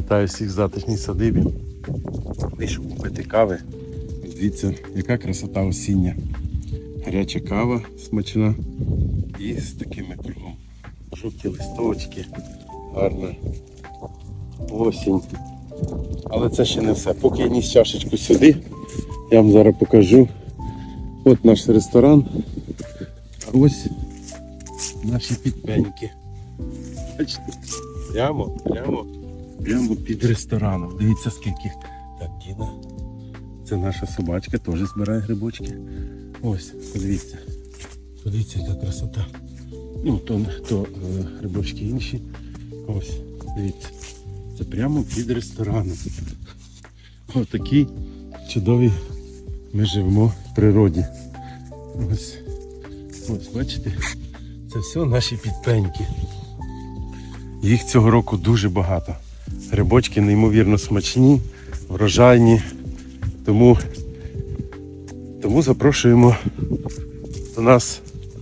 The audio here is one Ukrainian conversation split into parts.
Вітаю всіх в затишній садибі. Вийшов купити кави. Дивіться, яка красота осіння. Гаряча кава смачна і з такими кругом. Жовті листочки, гарна осінь. Але це ще не все. Поки я ніс чашечку сюди, я вам зараз покажу. От наш ресторан. А ось наші підпеньки. Бачите? Прямо, прямо, прямо під рестораном. Дивіться скільки. Так, Діна. Це наша собачка, теж збирає грибочки. Ось, подивіться. Подивіться, яка красота. Ну, то, то е, грибочки інші. Ось, дивіться. Це прямо під рестораном. Отакій чудовій ми живемо в природі. Ось, ось бачите, це все наші підпеньки. Їх цього року дуже багато. Грибочки неймовірно смачні, врожайні. Тому, тому запрошуємо до нас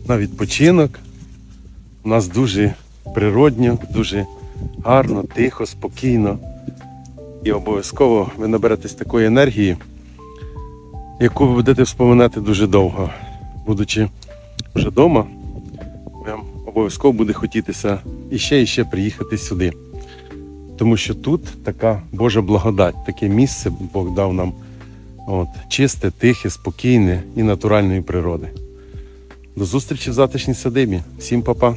на відпочинок. У нас дуже природньо, дуже гарно, тихо, спокійно. І обов'язково ви наберетесь такої енергії, яку ви будете вспоминати дуже довго. Будучи вже вдома, вам обов'язково буде хотітися іще і ще приїхати сюди. Тому що тут така Божа благодать, таке місце Бог дав нам от, чисте, тихе, спокійне і натуральної природи. До зустрічі в затишній садибі. Всім па-па!